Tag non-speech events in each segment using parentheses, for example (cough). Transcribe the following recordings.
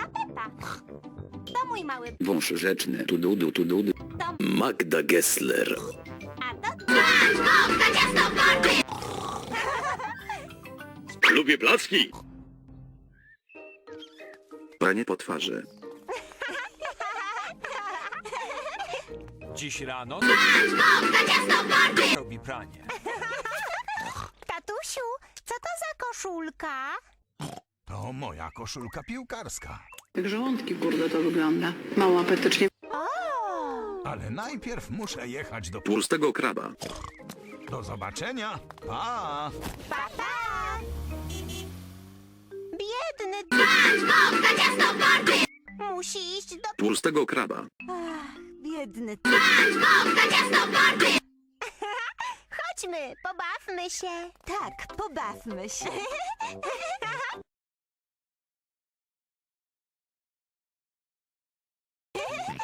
sukienka Pepa. To mój mały Wąż rzeczny. Tududu, tududu. dom, Magda Gessler. a to Lubię placki. Panie po twarzy. Dziś rano robi pranie. Tatusiu, co to za koszulka? To moja koszulka piłkarska. Jak żołądki, kurde, to wygląda. Mało apetycznie. Ale najpierw muszę jechać do... Tłustego kraba. Do zobaczenia. Pa! Papa! Biedny... Musi iść do... Tłustego kraba. Biedny... Chodźmy, pobawmy się. Tak, pobawmy się. (laughs)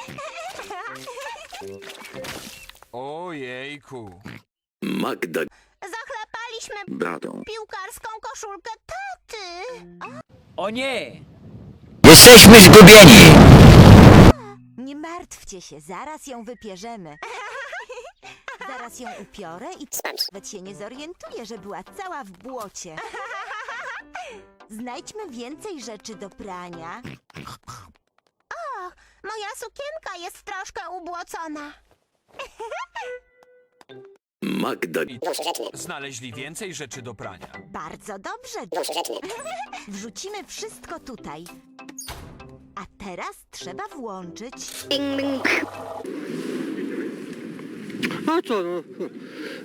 (laughs) Ojejku. Magda Zachlapaliśmy Bradą. piłkarską koszulkę taty. O nie! Jesteśmy zgubieni! Nie martwcie się, zaraz ją wypierzemy. (laughs) Zaraz ją upiorę i nawet się nie zorientuje, że była cała w błocie. (laughs) Znajdźmy więcej rzeczy do prania. Sukienka jest troszkę ubłocona. Magda znaleźli więcej rzeczy do prania. Bardzo dobrze. (laughs) Wrzucimy wszystko tutaj. A teraz trzeba włączyć. A co no?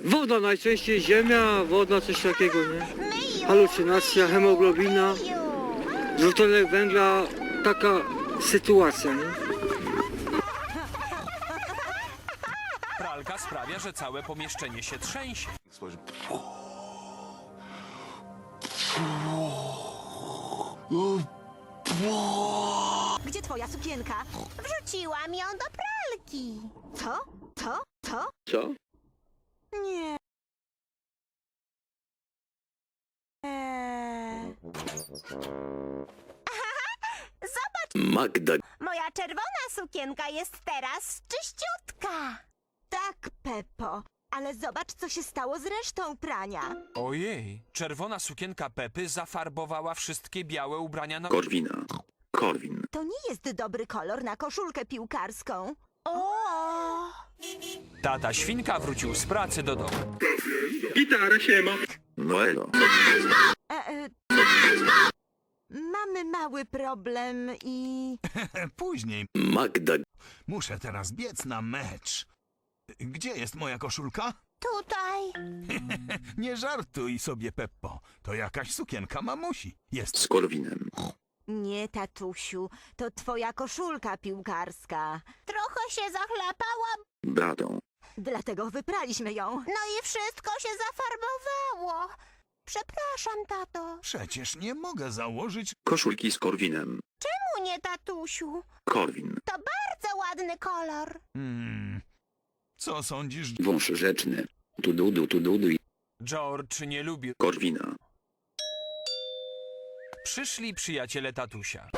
Woda najczęściej ziemia, woda coś takiego, nie? Myju, Halucynacja, hemoglobina, myju. dwutlenek węgla, taka sytuacja, nie? Pralka sprawia, że całe pomieszczenie się trzęsie. Gdzie twoja sukienka? Wrzuciłam ją do pralki. Co? Co? Co? Co? Nie. Eee. Magda Moja czerwona sukienka jest teraz czyściutka. Tak, Peppo. Ale zobacz, co się stało z resztą prania. Ojej, czerwona sukienka Pepy zafarbowała wszystkie białe ubrania na... Korwina. Korwin. To nie jest dobry kolor na koszulkę piłkarską. O! Tata świnka wrócił z pracy do domu. Gitara się ma. Noelo. Mamy mały problem i... (laughs) Później. Magda Muszę teraz biec na mecz. Gdzie jest moja koszulka? Tutaj. (laughs) Nie żartuj sobie, Peppo. To jakaś sukienka mamusi. Jest z Korwinem. Nie, tatusiu, to twoja koszulka piłkarska. Trochę się zachlapała, Bradą. Dlatego wypraliśmy ją. no i wszystko się zafarbowało. Przepraszam, tato. Przecież nie mogę założyć... Koszulki z Korwinem. Czemu nie, tatusiu? Korwin. To bardzo ładny kolor. Hmm. Co sądzisz? Wąż rzeczny. Tududu, tududu i George nie lubi... Korwina. Przyszli przyjaciele tatusia.